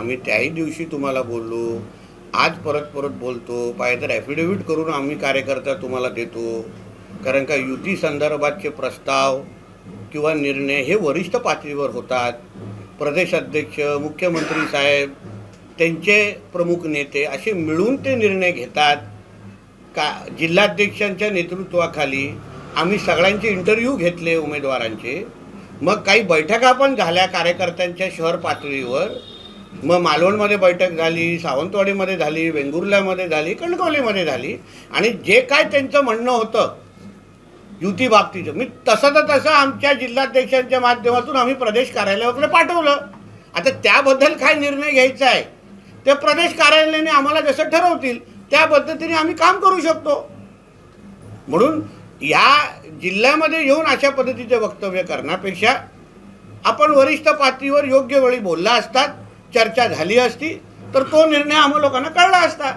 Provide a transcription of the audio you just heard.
आम्ही त्याही दिवशी तुम्हाला बोललो. आज परत परत बोलतो. पाहिजे तर ॲफिडेव्हिट करून आम्ही कार्यकर्ता तुम्हाला देतो. कारण का युती संदर्भातचे प्रस्ताव किंवा निर्णय हे वरिष्ठ पातळीवर होतात. प्रदेशाध्यक्ष मुख्यमंत्री साहेब त्यांचे प्रमुख नेते असे मिळून ते निर्णय घेतात. का जिल्हाध्यक्षांच्या नेतृत्वाखाली आम्ही सगळ्यांचे इंटरव्ह्यू घेतले उमेदवारांचे. मग काही बैठका पण झाल्या कार्यकर्त्यांच्या शहर पातळीवर. मग मालवणमध्ये बैठक झाली सावंतवाडीमध्ये झाली वेंगुर्ल्यामध्ये झाली कणकवलीमध्ये झाली. आणि जे काय त्यांचं म्हणणं होतं युती बाबतीचं मी तसं तर तसं आमच्या जिल्हाध्यक्षांच्या माध्यमातून आम्ही प्रदेश कार्यालयाकडे पाठवलं. आता त्याबद्दल काय निर्णय घ्यायचा आहे? ते प्रदेश कार्यालयाने आम्हाला जसं ठरवतील त्या पद्धतीने आम्ही काम करू शकतो. म्हणून या जिल्ह्यामध्ये येऊन अशा पद्धतीचे वक्तव्य करण्यापेक्षा आपण वरिष्ठ पातळीवर योग्य वेळी बोलला असतात. चर्चा झाली असती तर तो निर्णय आम्हा लोकांना कळला असता.